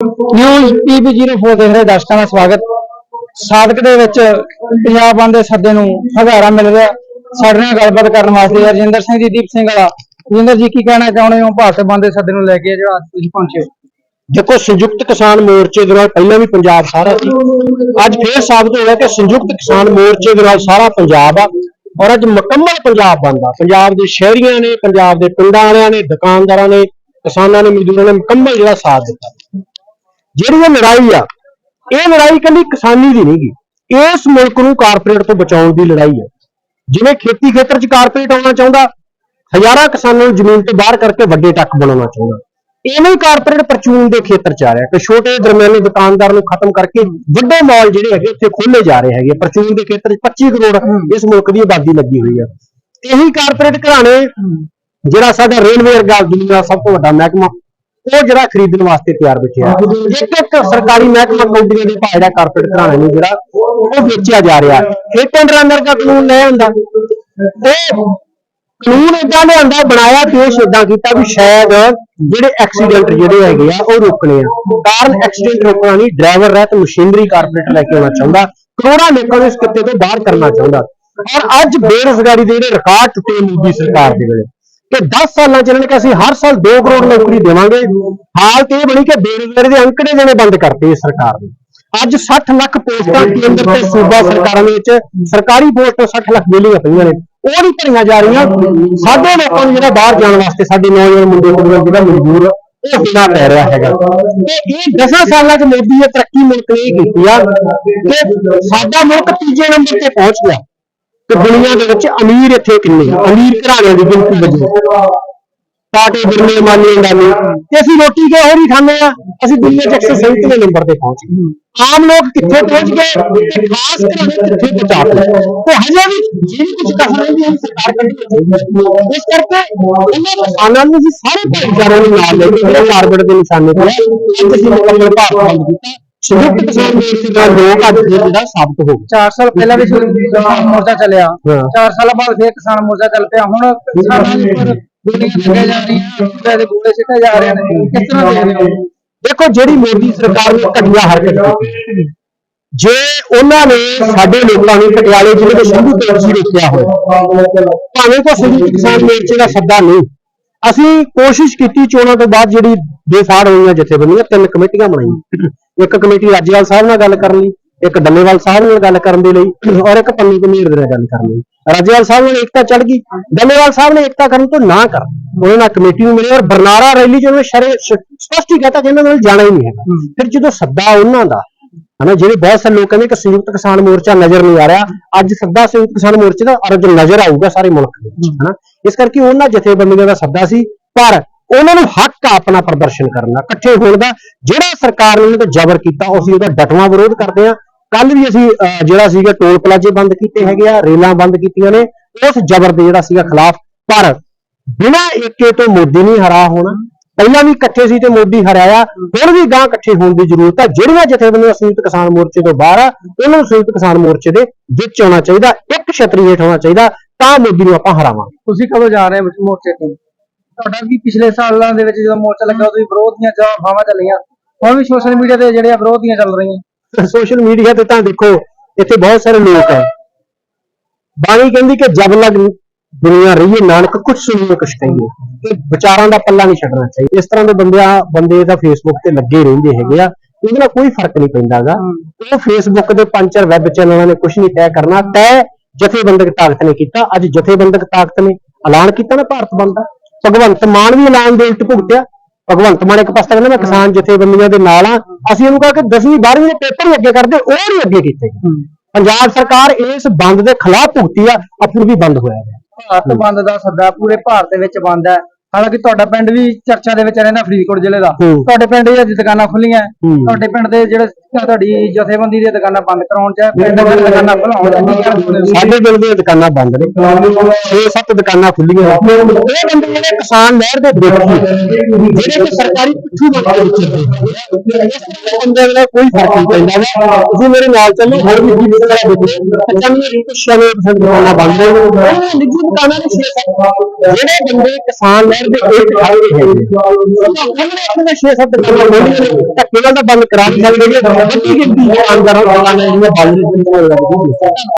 News ਪੀਪੀ04 ਦੇਖ ਰਹੇ ਦਰਸ਼ਕਾਂ ਦਾ ਸਵਾਗਤ। ਸਾਦਕ ਦੇ ਵਿੱਚ ਪੰਜਾਬ ਬੰਦ ਦੇ ਸੱਦੇ ਨੂੰ ਹਜ਼ਾਰਾਂ ਮਿਲ ਰਿਹਾ। ਸਾਡੇ ਨਾਲ ਗੱਲਬਾਤ ਕਰਨ ਵਾਸਤੇ ਰਜਿੰਦਰ ਸਿੰਘ ਜੀ, ਦੀਪ ਸਿੰਘ ਵਾਲਾ। ਰਜਿੰਦਰ ਜੀ, ਕੀ ਕਹਿਣਾ ਚਾਹੁੰਦੇ ਹੋ? ਭਾਰਤ ਬੰਦ ਦੇ ਸੱਦੇ ਨੂੰ ਲੈ ਕੇ ਜਿਹੜਾ ਤੁਸੀਂ ਪਹੁੰਚੇ ਦੇਖੋ, ਸੰਯੁਕਤ ਕਿਸਾਨ ਮੋਰਚੇ ਦੇ ਨਾਲ ਪਹਿਲਾਂ ਵੀ ਪੰਜਾਬ ਸਾਰਾ ਸੀ। ਅੱਜ ਫੇਰ ਸਾਬਤ ਹੋਇਆ ਕਿ ਸੰਯੁਕਤ ਕਿਸਾਨ ਮੋਰਚੇ ਦੇ ਨਾਲ ਸਾਰਾ ਪੰਜਾਬ ਆ ਔਰ ਅੱਜ ਮੁਕੰਮਲ ਪੰਜਾਬ ਬਣਦਾ ਪੰਜਾਬ ਦੇ ਸ਼ਹਿਰੀਆਂ ਨੇ, ਪੰਜਾਬ ਦੇ ਪਿੰਡਾਂ ਵਾਲਿਆਂ ਨੇ, ਦੁਕਾਨਦਾਰਾਂ ਨੇ, ਕਿਸਾਨਾਂ ਨੇ, ਮਜ਼ਦੂਰਾਂ ਨੇ ਮੁਕੰਮਲ ਜਿਹੜਾ ਸਾਥ ਦਿੱਤਾ। ਜਿਹੜੀ ਇਹ ਲੜਾਈ ਆ, ਇਹ ਲੜਾਈ ਕੱਲੀ ਕਿਸਾਨੀ ਦੀ ਨਹੀਂਗੀ। ਇਸ ਮੁਲਕ ਨੂੰ ਕਾਰਪੋਰੇਟ ਤੋਂ ਬਚਾਉਣ ਦੀ ਲੜਾਈ ਹੈ ਜਿਵੇਂ ਖੇਤੀ ਖੇਤਰ 'ਚ ਕਾਰਪੋਰੇਟ ਆਉਣਾ ਚਾਹੁੰਦਾ, ਹਜ਼ਾਰਾਂ ਕਿਸਾਨਾਂ ਨੂੰ ਜ਼ਮੀਨ ਤੋਂ ਬਾਹਰ ਕਰਕੇ ਵੱਡੇ ਟੱਕ ਬਣਾਉਣਾ ਚਾਹੁੰਦਾ। ਇਵੇਂ ਹੀ ਕਾਰਪੋਰੇਟ ਪਰਚੂਨ ਦੇ ਖੇਤਰ 'ਚ ਆ ਰਿਹਾ। ਕਿ ਛੋਟੇ ਦਰਮਿਆਨੇ ਦੁਕਾਨਦਾਰ ਨੂੰ ਖਤਮ ਕਰਕੇ ਵੱਡੇ ਮਾਲ ਜਿਹੜੇ ਹੈਗੇ ਉੱਥੇ ਖੋਲੇ ਜਾ ਰਹੇ ਹੈਗੇ ਪਰਚੂਨ ਦੇ ਖੇਤਰ 'ਚ 25 ਕਰੋੜ ਇਸ ਮੁਲਕ ਦੀ ਆਬਾਦੀ ਲੱਗੀ ਹੋਈ ਆ। ਇਹੀ ਕਾਰਪੋਰੇਟ ਘਰਾਣੇ, ਜਿਹੜਾ ਸਾਡਾ ਰੇਲਵੇ ਵਰਗਾ ਦੁਨੀਆ ਸਭ ਤੋਂ ਵੱਡਾ ਮਹਿਕਮਾ ਉਹ ਜਿਹੜਾ ਖਰੀਦਣ ਵਾਸਤੇ ਤਿਆਰ ਬੈਠਿਆ। ਇੱਕ ਇੱਕ ਸਰਕਾਰੀ ਮਹਿਕਮਾ ਕੰਪਨੀਆਂ ਦੇ ਭਾਅ ਜਿਹੜਾ ਕਾਰਪੋਰੇਟ ਘਰਾਣੇ ਨੂੰ ਜਿਹੜਾ ਉਹ ਵੇਚਿਆ ਜਾ ਰਿਹਾ। ਹਿੱਟ ਐਂਡ ਰਨਰ ਦਾ ਕਾਨੂੰਨ ਲੈ ਆਂਦਾ ਉਹ ਕਾਨੂੰਨ ਇਦਾਂ ਲਿਆਂਦਾ ਬਣਾਇਆ ਪੇਸ਼ ਇਦਾਂ ਕੀਤਾ ਵੀ ਸ਼ਾਇਦ ਜਿਹੜੇ ਐਕਸੀਡੈਂਟ ਜਿਹੜੇ ਹੈਗੇ ਆ ਉਹ ਰੋਕਣੇ ਆ। ਕਾਰਨ ਐਕਸੀਡੈਂਟ ਰੋਕਣਾ ਨਹੀਂ ਡਰਾਈਵਰ ਰਹਿਤ ਮਸ਼ੀਨਰੀ ਕਾਰਪੋਰੇਟ ਲੈ ਕੇ ਆਉਣਾ ਚਾਹੁੰਦਾ ਕਰੋੜਾਂ ਲੋਕਾਂ ਨੂੰ ਇਸ ਕਿੱਤੇ ਤੋਂ ਬਾਹਰ ਕਰਨਾ ਚਾਹੁੰਦਾ। ਔਰ ਅੱਜ ਬੇਰੁਜ਼ਗਾਰੀ ਦੇ ਜਿਹੜੇ ਰਿਕਾਰਡ ਟੁੱਟੇ ਮੋਦੀ ਸਰਕਾਰ ਦੇ ਵੇਲੇ। ਕਿ 10 ਸਾਲਾਂ ਚ ਇਹਨਾਂ ਨੇ ਕਿਹਾ ਅਸੀਂ ਹਰ ਸਾਲ 2 ਕਰੋੜ ਨੌਕਰੀ ਦੇਵਾਂਗੇ। ਹਾਲਤ ਇਹ ਬਣੀ ਕਿ ਬੇਰੁਜ਼ਗਾਰੀ ਦੇ ਅੰਕੜੇ ਜਿਹੜੇ ਬੰਦ ਕਰਤੇ ਇਸ ਸਰਕਾਰ ਨੇ ਅੱਜ 60 ਲੱਖ ਪੋਸਟਾਂ ਕੇਂਦਰ ਤੇ ਸੂਬਾ ਸਰਕਾਰਾਂ ਦੇ ਵਿੱਚ ਸਰਕਾਰੀ ਪੋਸਟਾਂ 60 ਲੱਖ ਵਿਹਲੀਆਂ ਪਈਆਂ ਨੇ। ਉਹ ਨਹੀਂ ਭਰੀਆਂ ਜਾ ਰਹੀਆਂ। ਸਾਡੇ ਲੋਕਾਂ ਨੂੰ ਜਿਹੜਾ ਬਾਹਰ ਜਾਣ ਵਾਸਤੇ ਸਾਡੇ ਨੌਜਵਾਨ ਮੁੰਡੇ ਕੁੜੀਆਂ ਜਿਹੜਾ ਮਜਬੂਰ ਉਹ ਹੋਣਾ ਪੈ ਰਿਹਾ ਹੈਗਾ। ਤੇ ਇਹ 10 ਸਾਲਾਂ ਚ ਮੋਦੀ ਨੇ ਤਰੱਕੀ ਮੁਲਕ ਨੇ ਕੀਤੀ ਆ ਕਿ ਸਾਡਾ ਮੁਲਕ ਤੀਜੇ ਨੰਬਰ ਤੇ ਪਹੁੰਚ ਗਿਆ। ਤੇ ਦੁਨੀਆ ਦੇ ਵਿੱਚ ਅਮੀਰ ਇੱਥੇ ਕਿੰਨੇ ਆ? ਅਮੀਰ ਘਰਾਣਿਆਂ ਦੀ ਗਿਣਤੀ ਵਜੋਂ। ਪਾਟੇ ਬਿਰਨੇ ਮਾਨੀ ਅੰਡਾਨੀ ਤੇ ਅਸੀਂ ਰੋਟੀ ਕਿਉਂ ਹੋਰ ਹੀ ਖਾਂਦੇ ਆ? ਅਸੀਂ ਦੁਨੀਆ 'ਚ 137ਵੇਂ ਨੰਬਰ ਤੇ ਪਹੁੰਚ ਗਏ। ਆਮ ਲੋਕ ਕਿੱਥੇ ਪਹੁੰਚ ਗਏ ਤੇ ਖਾਸ ਘਰਾਣੇ ਕਿੱਥੇ ਪਹੁੰਚਾ ਗਏ ਤੇ ਹਜੇ ਵੀ ਜਿਹੜੀ ਕੁਝ ਕਰ ਰਹੀ ਹੈ ਸਰਕਾਰ ਕਰਦੀ ਇਸ ਕਰਕੇ ਇਹਨਾਂ ਕਿਸਾਨਾਂ ਨੂੰ ਅਸੀਂ ਸਾਰੇ ਭਾਈਚਾਰਿਆਂ ਨੂੰ ਨਾਲ ਲੈ ਕੇ ਜਿਹੜੇ ਕਾਰਬਨ ਦੇ ਨਿਸ਼ਾਨੇ ਤੇ ਅੱਜ ਅਸੀਂ ਮੁਕੰਮਲ ਭਾਰਤ ਬੰਦ ਕੀਤਾ। ਸੰਯੁਕਤ ਕਿਸਾਨ ਮੋਰਚੇ ਦਾ ਲੋਕ ਅੱਜ ਜਿਹੜਾ ਸਾਬਤ ਹੋ ਗਿਆ। 4 ਸਾਲ ਪਹਿਲਾਂ ਵੀ ਕਿਸਾਨ ਮੋਰਚਾ ਚੱਲਿਆ। ਹਾਂ। 4 ਸਾਲਾਂ ਬਾਅਦ ਫੇਰ ਕਿਸਾਨ ਮੋਰਚਾ ਚੱਲ ਪਿਆ। ਹੁਣ ਕਿਸਾਨਾਂ ਦੇ ਉੱਪਰ ਗੋਲੀਆਂ ਲੱਗੀਆਂ ਜਾ ਰਹੀਆਂ ਚੁੱਕੇ ਦੇ ਗੋਲੇ ਸਿੱਟੇ ਜਾ ਰਹੇ ਨੇ। ਕਿਸ ਤਰ੍ਹਾਂ ਦੇ ਰਹੇ ਹੋ ਦੇਖੋ ਜਿਹੜੀ ਮੋਦੀ ਸਰਕਾਰ ਨੇ ਘਟੀਆ ਹਰਕਤ ਕੀਤੀ ਜੇ ਉਹਨਾਂ ਨੇ ਸਾਡੇ ਲੋਕਾਂ ਨੂੰ ਪਟਿਆਲੇ ਜ਼ਿਲ੍ਹੇ ਦੇ ਸ਼ੰਭੂ ਤੋਂ ਸੀ ਰੋਕਿਆ ਹੋਇਆ ਭਾਵੇਂ ਕੋ ਸੰਯੁਕਤ ਕਿਸਾਨ ਮੋਰਚੇ ਦਾ ਸੱਦਾ ਨਹੀਂ। ਅਸੀਂ ਕੋਸ਼ਿਸ਼ ਕੀਤੀ ਚੋਣਾਂ ਤੋਂ ਬਾਅਦ ਜਿਹੜੀ ਬੇਫਾੜ ਹੋਈਆਂ ਜਥੇਬੰਦੀਆਂ ਤਿੰਨ ਕਮੇਟੀਆਂ ਬਣਾਈਆਂ। ਇੱਕ ਕਮੇਟੀ ਰਾਜੇਵਾਲ ਸਾਹਿਬ ਨਾਲ ਗੱਲ ਕਰਨ ਲਈ ਇੱਕ ਡੱਲੇਵਾਲ ਸਾਹਿਬ ਨਾਲ ਗੱਲ ਕਰਨ ਦੇ ਲਈ ਔਰ ਇੱਕ ਪੰਨੂ ਕਮੀਰ ਦੇ ਨਾਲ ਗੱਲ ਕਰਨ ਲਈ। ਰਾਜੇਵਾਲ ਸਾਹਿਬ ਨਾਲ ਏਕਤਾ ਚੜ ਗਈ ਡੱਲੇਵਾਲ ਸਾਹਿਬ ਨੇ ਏਕਤਾ ਕਰਨ ਤੋਂ ਨਾ ਕਰ। ਉਹਨਾਂ ਨਾਲ ਕਮੇਟੀ ਨੂੰ ਮਿਲੇ ਔਰ ਬਰਨਾਲਾ ਰੈਲੀ 'ਚ ਉਹਨੇ ਸ਼ਰੇ ਸਪਸ਼ਟ ਹੀ ਕਹਤਾ ਕਿ ਇਹਨਾਂ ਨਾਲ ਜਾਣਾ ਹੀ ਨਹੀਂ ਹੈਗਾ। ਫਿਰ ਜਦੋਂ ਸੱਦਾ ਉਹਨਾਂ ਦਾ ਹਨਾ ਜਿਹੜੇ ਬਹੁਤ ਸਾਰੇ ਲੋਕ ਕਹਿੰਦੇ ਕਿ ਸੰਯੁਕਤ ਕਿਸਾਨ ਮੋਰਚਾ ਨਜ਼ਰ ਨਹੀਂ ਆ ਰਿਹਾ ਅੱਜ ਸੱਦਾ ਸੰਯੁਕਤ ਕਿਸਾਨ ਮੋਰਚੇ ਦਾ ਔਰ ਅੱਜ ਨਜ਼ਰ ਆਊਗਾ ਸਾਰੇ ਮੁਲਕ ਦੇ ਵਿੱਚ ਹਨਾ। ਇਸ ਕਰਕੇ ਉਹਨਾਂ ਜਥੇਬੰਦੀਆਂ ਦਾ ਸੱਦਾ ਸੀ ਪਰ ਉਹਨਾਂ ਨੂੰ ਹੱਕ ਆ ਆਪਣਾ ਪ੍ਰਦਰਸ਼ਨ ਕਰਨ ਦਾ ਇਕੱਠੇ ਹੋਣ ਦਾ। ਜਿਹੜਾ ਸਰਕਾਰ ਨੇ ਉਹਨਾਂ ਤੇ ਜ਼ਬਰ ਕੀਤਾ ਅਸੀਂ ਉਹਦਾ ਡਟਵਾਂ ਵਿਰੋਧ ਕਰਦੇ ਹਾਂ। ਕੱਲ ਵੀ ਅਸੀਂ ਅਹ, ਜਿਹੜਾ ਸੀਗਾ ਟੋਲ ਪਲਾਜ਼ੇ ਬੰਦ ਕੀਤੇ ਹੈਗੇ ਆ ਰੇਲਾਂ ਬੰਦ ਕੀਤੀਆਂ ਨੇ ਉਸ ਜ਼ਬਰ ਦੇ ਜਿਹੜਾ ਸੀਗਾ ਖਿਲਾਫ। ਪਰ ਬਿਨਾਂ ਏਕੇ ਤੋਂ ਮੋਦੀ ਨਹੀਂ ਹਰਾ ਹੋਣਾ। ਪਹਿਲਾਂ ਵੀ ਇਕੱਠੇ ਸੀ ਤੇ ਮੋਦੀ ਹਰਾਇਆ ਹੁਣ ਵੀ ਗਾਂ ਇਕੱਠੇ ਹੋਣ ਦੀ ਜ਼ਰੂਰਤ ਹੈ ਜਿਹੜੀਆਂ ਜਥੇਬੰਦੀਆਂ ਸੰਯੁਕਤ ਕਿਸਾਨ ਮੋਰਚੇ ਤੋਂ ਬਾਹਰ ਆ ਉਹਨਾਂ ਨੂੰ ਸੰਯੁਕਤ ਕਿਸਾਨ ਮੋਰਚੇ ਦੇ ਵਿੱਚ ਆਉਣਾ ਚਾਹੀਦਾ। ਇੱਕ ਛਤਰੀ ਹੇਠ ਹੋਣਾ ਚਾਹੀਦਾ। ਤਾਂ ਮੋਦੀ ਨੂੰ ਆਪਾਂ ਹਰਾਵਾਂਗੇ। ਤੁਸੀਂ ਕਦੋਂ ਜਾ ਰਹੇ ਹੋ ਮੋਰਚੇ ਤੋਂ? ਤੁਹਾਡਾ ਵੀ ਪਿਛਲੇ ਸਾਲਾਂ ਦੇ ਵਿੱਚ ਜਦੋਂ ਮੋਰਚਾ ਲੱਗਾ ਉਦੋਂ ਵੀ ਵਿਰੋਧ ਦੀਆਂ ਜਵਾਬਾਂ ਚੱਲੀਆਂ। ਹੁਣ ਵੀ ਸੋਸ਼ਲ ਮੀਡੀਆ ਤੇ ਜਿਹੜੀਆਂ ਵਿਰੋਧ ਦੀਆਂ ਚੱਲ ਰਹੀਆਂ। ਸੋਸ਼ਲ ਮੀਡੀਆ ਤੇ ਤਾਂ ਦੇਖੋ ਇੱਥੇ ਬਹੁਤ ਸਾਰੇ ਲੋਕ ਹੈ ਬਾਣੀ ਕਹਿੰਦੀ ਕਿ ਜਬ ਲਗ ਦੁਨੀਆ ਰਹੀਏ ਨਾਨਕ ਕੁਛ ਸੁਣੀਏ ਕੁਛ ਕਹੀਏ। ਕਿ ਵਿਚਾਰਾਂ ਦਾ ਪੱਲਾ ਨਹੀਂ ਛੱਡਣਾ ਚਾਹੀਦਾ। ਇਸ ਤਰ੍ਹਾਂ ਦੇ ਬੰਦਿਆਂ ਬੰਦੇ ਤਾਂ ਫੇਸਬੁੱਕ ਤੇ ਲੱਗੇ ਰਹਿੰਦੇ ਹੈਗੇ ਆ। ਇਹਦੇ ਨਾਲ ਕੋਈ ਫ਼ਰਕ ਨਹੀਂ ਪੈਂਦਾਗਾ ਉਹ ਫੇਸਬੁੱਕ ਦੇ ਪੰਜ ਚਾਰ ਵੈਬ ਚੈਨਲਾਂ ਨੇ ਕੁਝ ਨਹੀਂ ਤੈਅ ਕਰਨਾ। ਤੈਅ ਜਥੇਬੰਦਕ ਤਾਕਤ ਨੇ ਕੀਤਾ। ਅੱਜ ਜਥੇਬੰਦਕ ਤਾਕਤ ਨੇ ਐਲਾਨ ਕੀਤਾ ਨਾ ਭਾਰਤ ਬੰਦ ਦਾ। ਭਗਵੰਤ ਮਾਨ ਵੀ ਐਲਾਨ ਦੇ ਉਲਟ ਭੁਗਤਿਆ ਭਗਵੰਤ ਮਾਨ ਇੱਕ ਪਾਸੇ ਕਹਿੰਦਾ ਮੈਂ ਕਿਸਾਨ ਜਥੇਬੰਦੀਆਂ ਦੇ ਨਾਲ ਆ ਅਸੀਂ ਉਹਨੂੰ ਕਹਾ ਕਿ 10ਵੀਂ 12ਵੀਂ ਦੇ ਪੇਪਰ ਹੀ ਅੱਗੇ ਕਰਦੇ ਉਹ ਨਹੀਂ ਅੱਗੇ ਕੀਤੇ। ਪੰਜਾਬ ਸਰਕਾਰ ਇਸ ਬੰਦ ਦੇ ਖਿਲਾਫ ਭੁਗਤੀ ਆ ਅਪੁਰ ਵੀ ਬੰਦ ਹੋਇਆ ਹੈ ਭਾਰਤ ਬੰਦ ਦਾ ਸੱਦਾ ਪੂਰੇ ਭਾਰਤ ਦੇ ਵਿੱਚ ਬੰਦ ਹੈ। ਹਾਲਾਂਕਿ ਤੁਹਾਡਾ ਪਿੰਡ ਵੀ ਚਰਚਾ ਦੇ ਵਿੱਚ ਰਹਿੰਦਾ ਫਰੀਦਕੋਟ ਜ਼ਿਲ੍ਹੇ ਦਾ। ਤੁਹਾਡੇ ਪਿੰਡ ਦੀਆਂ ਦੁਕਾਨਾਂ ਖੁੱਲੀਆਂ। ਤੁਹਾਡੇ ਪਿੰਡ ਦੇ ਜਿਹੜੇ ਤੁਹਾਡੀ ਜਥੇਬੰਦੀ ਦੀਆਂ ਦੁਕਾਨਾਂ ਬੰਦ ਕਰਾਉਣ ਚ ਪਿੰਡ ਦੀਆਂ ਦੁਕਾਨਾਂ ਖੁਲਾਉਣ ਚ? ਸਾਡੇ ਪਿੰਡ ਦੀਆਂ ਦੁਕਾਨਾਂ ਬੰਦ ਨੇ। 6-7 ਦੁਕਾਨਾਂ ਖੁੱਲੀਆਂ ਇਹ ਬੰਦੇ ਜਿਹੜੇ ਕਿਸਾਨ ਲਹਿਰ ਦੇ ਦੇਖੀ ਜਿਹੜੇ ਕਿ ਸਰਕਾਰੀ ਪਿੱਛੂ ਬੰਦੇ ਬੰਦੇ ਦਾ ਕੋਈ ਫ਼ਰਕ ਨਹੀਂ ਪੈਂਦਾ ਵਾ। ਤੁਸੀਂ ਮੇਰੇ ਨਾਲ ਚੱਲੋ ਹੋਰ ਵੀ ਕੀ ਵਿਸਰਾ ਦੇਖੋ 95 ਤੋਂ 96% ਦੁਕਾਨਾਂ ਬੰਦ ਨੇ। ਉਹ ਨਿੱਜੀ ਦੁਕਾਨਾਂ ਦੇ 6-7 ਜਿਹੜੇ ਬੰਦੇ ਕਿਸਾਨ ਲਹਿਰ ਦੇ ਇੱਕ ਖੜੇ ਹੈਗੇ ਉਹਨਾਂ ਨੇ ਆਪਣੇ 6-7 ਦੁਕਾਨਾਂ ਖੋਲ੍ਹੀਆਂ ਧੱਕੇ ਨਾਲ ਤਾਂ ਬੰਦ ਕਰਾ ਨਹੀਂ ਸਕਦੇ ਵੱਡੀ ਗਿਣਤੀ ਦੁਕਾਨਦਾਰਾਂ ਦੁਕਾਨਾਂ ਜਿਹੜੀਆਂ ਬੰਦ ਨੇ